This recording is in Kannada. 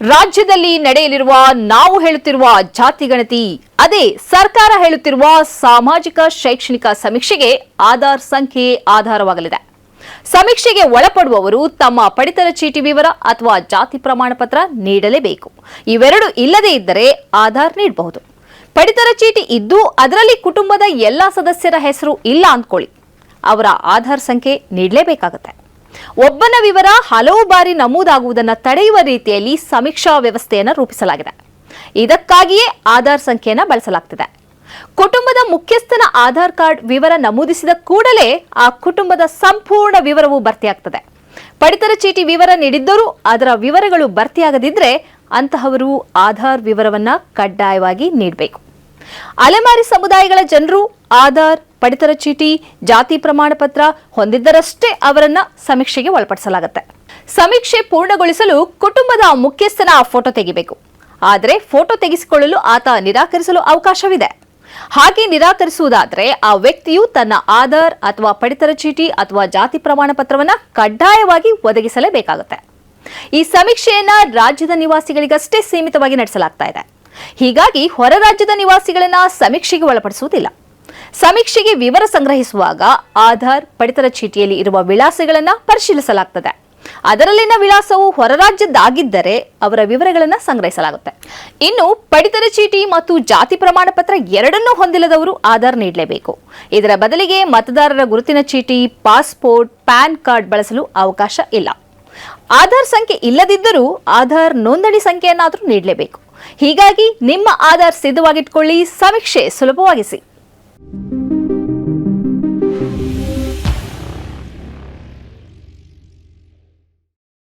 ರಾಜ್ಯದಲ್ಲಿ ನಡೆಯಲಿರುವ ನಾವು ಹೇಳುತ್ತಿರುವ ಜಾತಿ ಗಣತಿ, ಅದೇ ಸರ್ಕಾರ ಹೇಳುತ್ತಿರುವ ಸಾಮಾಜಿಕ ಶೈಕ್ಷಣಿಕ ಸಮೀಕ್ಷೆಗೆ ಆಧಾರ್ ಸಂಖ್ಯೆ ಆಧಾರವಾಗಲಿದೆ. ಸಮೀಕ್ಷೆಗೆ ಒಳಪಡುವವರು ತಮ್ಮ ಪಡಿತರ ಚೀಟಿ ವಿವರ ಅಥವಾ ಜಾತಿ ಪ್ರಮಾಣ ಪತ್ರ ನೀಡಲೇಬೇಕು. ಇವೆರಡು ಇಲ್ಲದೇ ಇದ್ದರೆ ಆಧಾರ್ ನೀಡಬಹುದು. ಪಡಿತರ ಚೀಟಿ ಇದ್ದು ಅದರಲ್ಲಿ ಕುಟುಂಬದ ಎಲ್ಲ ಸದಸ್ಯರ ಹೆಸರು ಇಲ್ಲ ಅಂದ್ಕೊಳ್ಳಿ. ಅವರ ಆಧಾರ್ ಸಂಖ್ಯೆ ನೀಡಲೇಬೇಕಾಗುತ್ತೆ. ಒಬ್ಬನ ವಿವರ ಹಲವು ಬಾರಿ ನಮೂದಾಗುವುದನ್ನು ತಡೆಯುವ ರೀತಿಯಲ್ಲಿ ಸಮೀಕ್ಷಾ ವ್ಯವಸ್ಥೆಯನ್ನು ರೂಪಿಸಲಾಗಿದೆ. ಇದಕ್ಕಾಗಿಯೇ ಆಧಾರ್ ಸಂಖ್ಯೆಯನ್ನು ಬಳಸಲಾಗ್ತಿದೆ. ಕುಟುಂಬದ ಮುಖ್ಯಸ್ಥನ ಆಧಾರ್ ಕಾರ್ಡ್ ವಿವರ ನಮೂದಿಸಿದ ಕೂಡಲೇ ಆ ಕುಟುಂಬದ ಸಂಪೂರ್ಣ ವಿವರವು ಭರ್ತಿಯಾಗ್ತದೆ. ಪಡಿತರ ಚೀಟಿ ವಿವರ ನೀಡಿದ್ದರೂ ಅದರ ವಿವರಗಳು ಭರ್ತಿಯಾಗದಿದ್ರೆ ಅಂತಹವರು ಆಧಾರ್ ವಿವರವನ್ನ ಕಡ್ಡಾಯವಾಗಿ ನೀಡಬೇಕು. ಅಲೆಮಾರಿ ಸಮುದಾಯಗಳ ಜನರು ಆಧಾರ್ ಪಡಿತರ ಚೀಟಿ, ಜಾತಿ ಪ್ರಮಾಣ ಪತ್ರ ಹೊಂದಿದ್ದರಷ್ಟೇ ಅವರನ್ನ ಸಮೀಕ್ಷೆಗೆ ಒಳಪಡಿಸಲಾಗುತ್ತೆ. ಸಮೀಕ್ಷೆ ಪೂರ್ಣಗೊಳಿಸಲು ಕುಟುಂಬದ ಮುಖ್ಯಸ್ಥನ ಫೋಟೋ ತೆಗಿಬೇಕು. ಆದರೆ ಫೋಟೋ ತೆಗೆಸಿಕೊಳ್ಳಲು ಆತ ನಿರಾಕರಿಸಲು ಅವಕಾಶವಿದೆ. ಹಾಗೆ ನಿರಾಕರಿಸುವುದಾದರೆ ಆ ವ್ಯಕ್ತಿಯು ತನ್ನ ಆಧಾರ್ ಅಥವಾ ಪಡಿತರ ಚೀಟಿ ಅಥವಾ ಜಾತಿ ಪ್ರಮಾಣ ಪತ್ರವನ್ನ ಕಡ್ಡಾಯವಾಗಿ ಒದಗಿಸಲೇಬೇಕಾಗುತ್ತೆ. ಈ ಸಮೀಕ್ಷೆಯನ್ನ ರಾಜ್ಯದ ನಿವಾಸಿಗಳಿಗಷ್ಟೇ ಸೀಮಿತವಾಗಿ ನಡೆಸಲಾಗ್ತಾ ಇದೆ. ಹೀಗಾಗಿ ಹೊರ ರಾಜ್ಯದ ನಿವಾಸಿಗಳನ್ನ ಸಮೀಕ್ಷೆಗೆ ಒಳಪಡಿಸುವುದಿಲ್ಲ. ಸಮೀಕ್ಷೆಗೆ ವಿವರ ಸಂಗ್ರಹಿಸುವಾಗ ಆಧಾರ್, ಪಡಿತರ ಚೀಟಿಯಲ್ಲಿ ಇರುವ ವಿಳಾಸಗಳನ್ನು ಪರಿಶೀಲಿಸಲಾಗ್ತದೆ. ಅದರಲ್ಲಿನ ವಿಳಾಸವು ಹೊರ ರಾಜ್ಯದ್ದಾಗಿದ್ದರೆ ಅವರ ವಿವರಗಳನ್ನ ಸಂಗ್ರಹಿಸಲಾಗುತ್ತೆ. ಇನ್ನು ಪಡಿತರ ಚೀಟಿ ಮತ್ತು ಜಾತಿ ಪ್ರಮಾಣ ಪತ್ರ ಎರಡನ್ನೂ ಹೊಂದಿಲ್ಲದವರು ಆಧಾರ್ ನೀಡಲೇಬೇಕು. ಇದರ ಬದಲಿಗೆ ಮತದಾರರ ಗುರುತಿನ ಚೀಟಿ, ಪಾಸ್ಪೋರ್ಟ್, ಪ್ಯಾನ್ ಕಾರ್ಡ್ ಬಳಸಲು ಅವಕಾಶ ಇಲ್ಲ. ಆಧಾರ್ ಸಂಖ್ಯೆ ಇಲ್ಲದಿದ್ದರೂ ಆಧಾರ್ ನೋಂದಣಿ ಸಂಖ್ಯೆಯನ್ನಾದರೂ ನೀಡಲೇಬೇಕು. ಹೀಗಾಗಿ ನಿಮ್ಮ ಆಧಾರ್ ಸಿದ್ಧವಾಗಿಟ್ಕೊಳ್ಳಿ, ಸಮೀಕ್ಷೆ ಸುಲಭವಾಗಿಸಿ. Thank you.